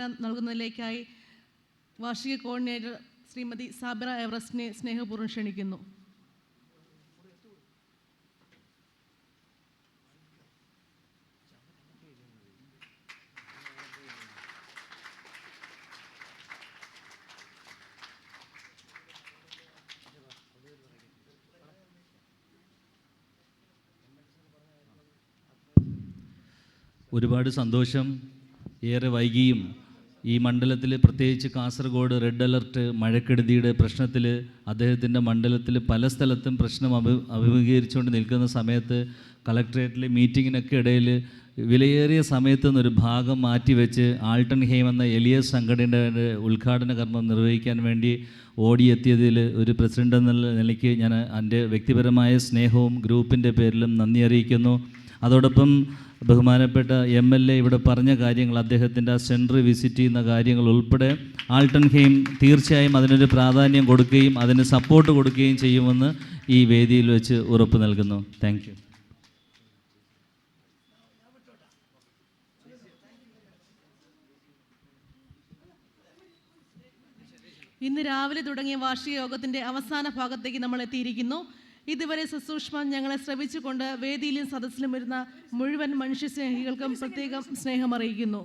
നൽകുന്നതിലേക്കായി വാർഷിക കോർഡിനേറ്റർ ശ്രീമതി സാബിറ എവറസ്റ്റിനെ സ്നേഹപൂർവം ക്ഷണിക്കുന്നു. ഒരുപാട് സന്തോഷം. ഏറെ വൈകിയും ഈ മണ്ഡലത്തിൽ പ്രത്യേകിച്ച് കാസർഗോഡ് റെഡ് അലർട്ട് മഴക്കെടുതിയുടെ പ്രശ്നത്തിൽ അദ്ദേഹത്തിന്റെ മണ്ഡലത്തിൽ പല സ്ഥലത്തും പ്രശ്നം അഭി അഭിമുഖീകരിച്ചുകൊണ്ട് നിൽക്കുന്ന സമയത്ത് കളക്ട്രേറ്റിലെ മീറ്റിങ്ങിനൊക്കെ ഇടയിൽ വിലയേറിയ സമയത്ത് നിന്നൊരു ഭാഗം മാറ്റിവെച്ച് ആൾട്ടൺ ഹെയിം എന്ന എലിയ സംഘടനയുടെ ഉദ്ഘാടന കർമ്മം നിർവഹിക്കാൻ വേണ്ടി ഓടിയെത്തിയതിൽ ഒരു പ്രസിഡന്റ് എന്നുള്ള നിലയ്ക്ക് ഞാൻ എന്റെ വ്യക്തിപരമായ സ്നേഹവും ഗ്രൂപ്പിന്റെ പേരിലും നന്ദി അറിയിക്കുന്നു. അതോടൊപ്പം ബഹുമാനപ്പെട്ട എം എൽ എ ഇവിടെ പറഞ്ഞ കാര്യങ്ങൾ അദ്ദേഹത്തിന്റെ ആ സെന്റർ വിസിറ്റ് ചെയ്യുന്ന കാര്യങ്ങൾ ഉൾപ്പെടെ ആൾട്ടൺ ഹെയിം തീർച്ചയായും അതിനൊരു പ്രാധാന്യം കൊടുക്കുകയും അതിന് സപ്പോർട്ട് കൊടുക്കുകയും ചെയ്യുമെന്ന് ഈ വേദിയിൽ വെച്ച് ഉറപ്പ് നൽകുന്നു. താങ്ക് യു ഇന്ന് രാവിലെ തുടങ്ങിയ വാർഷിക യോഗത്തിന്റെ അവസാന ഭാഗത്തേക്ക് നമ്മൾ എത്തിയിരിക്കുന്നു ഇതുവരെ സസൂക്ഷ്മം ഞങ്ങളെ ശ്രവിച്ചുകൊണ്ട് വേദിയിലും സദസ്സിലും വരുന്ന മുഴുവൻ മനുഷ്യ സ്നേഹികൾക്കും പ്രത്യേകം സ്നേഹം അറിയിക്കുന്നു.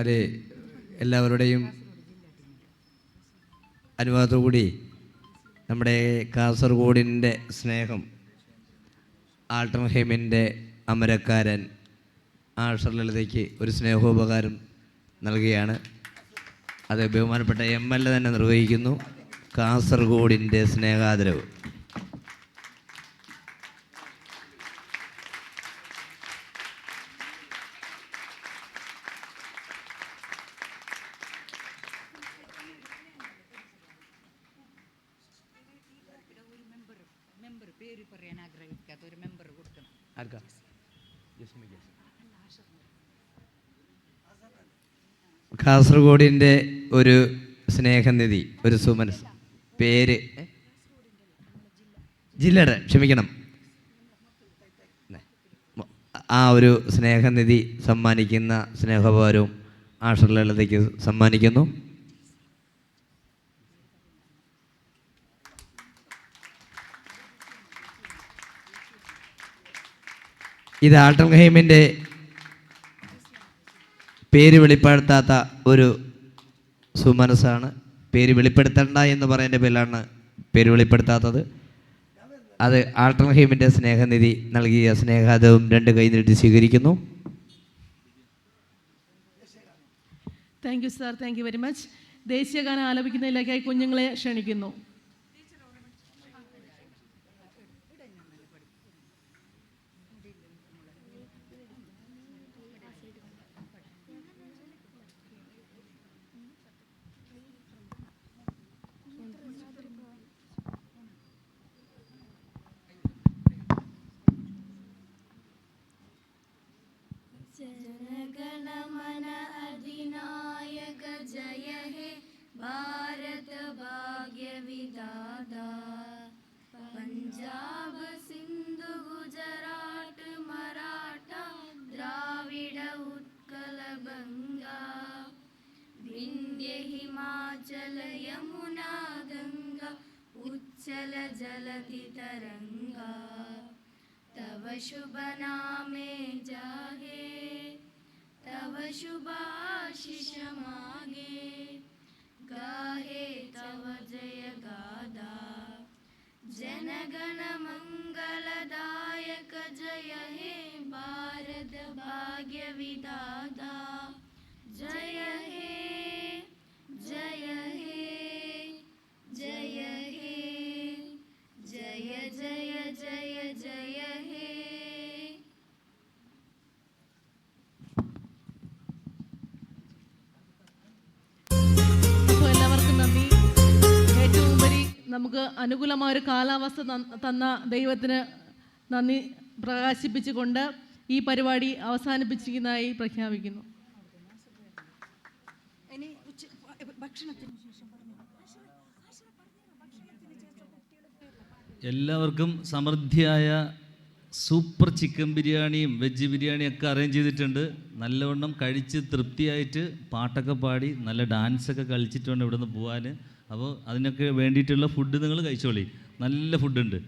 അത് എല്ലാവരുടെയും അനുവാദത്തോടുകൂടി നമ്മുടെ കാസർഗോഡിന്റെ സ്നേഹം ആൾട്ടർ ഹെമിന്റെ അമരക്കാരൻ ആഷർ ലളിതയ്ക്ക് ഒരു സ്നേഹോപകാരം നൽകുകയാണ്. അത് ബഹുമാനപ്പെട്ട എം എൽ എ തന്നെ നിർവഹിക്കുന്നു. കാസർഗോഡിന്റെ സ്നേഹാദരവ്. പേര് പറയാൻ ആഗ്രഹിക്കാത്ത ഒരു മെമ്പർ കൊടുക്കണം. ആർക്കാ? കാസർഗോഡിന്റെ ഒരു സ്നേഹനിധി ഒരു സുമനസ്. പേര്? ജില്ലയുടെ ക്ഷമിക്കണം. ആ ഒരു സ്നേഹനിധി സമ്മാനിക്കുന്ന സ്നേഹഭാരവും ആഷർ ലളിതയ്ക്ക് സമ്മാനിക്കുന്നു. ഇത് ഹെയിമിന്റെ പേര് വെളിപ്പെടുത്താത്ത ഒരു സുമനസ്സാണ്. പേര് വെളിപ്പെടുത്തണ്ട എന്ന് പറയുന്ന പേരിലാണ് പേര് വെളിപ്പെടുത്താത്തത്. അത് ഹെയിമിന്റെ സ്നേഹനിധി നൽകിയ സ്നേഹാദവും രണ്ട് കൈ നീട്ടി സ്വീകരിക്കുന്നു. Thank you sir thank you very much ദേശീയ ഗാനം ആലപിക്കുന്നതിലേക്കായി കുഞ്ഞുങ്ങളെ ക്ഷണിക്കുന്നു. जनगणमन अधिनायक जय हे। भारत भारतभाग्यविदा पञ्जाब सिन्धु सिन्धुगुजराट् मराठा द्राविड उत्कल गङ्गा भिन्द्य हिमाचल यमुना गङ्गा उच्चल जलति तरङ्गा तव शुभ नामे जागे, तव शुभाशिष मागे। गाहे तव जय गादा, जनगण मंगलदायक जय हे भारत भाग्य विदाता जय हे നമുക്ക് അനുകൂലമായ ഒരു കാലാവസ്ഥ തന്ന- ദൈവത്തിന് നന്ദി പ്രകാശിപ്പിച്ചുകൊണ്ട് ഈ പരിപാടി അവസാനിപ്പിച്ചിരിക്കുന്നതായി പ്രഖ്യാപിക്കുന്നു. എല്ലാവർക്കും സമൃദ്ധിയായ സൂപ്പർ ചിക്കൻ ബിരിയാണിയും വെജ് ബിരിയാണിയും ഒക്കെ അറേഞ്ച് ചെയ്തിട്ടുണ്ട്. നല്ലവണ്ണം കഴിച്ച് തൃപ്തിയായിട്ട് പാട്ടൊക്കെ പാടി നല്ല ഡാൻസൊക്കെ കളിച്ചിട്ടുണ്ട് ഇവിടുന്ന് ഇവിടെ നിന്ന് പോകാൻ അപ്പോൾ അതിനൊക്കെ വേണ്ടിയിട്ടുള്ള ഫുഡ് നിങ്ങൾ കഴിച്ചോളി. നല്ല ഫുഡുണ്ട്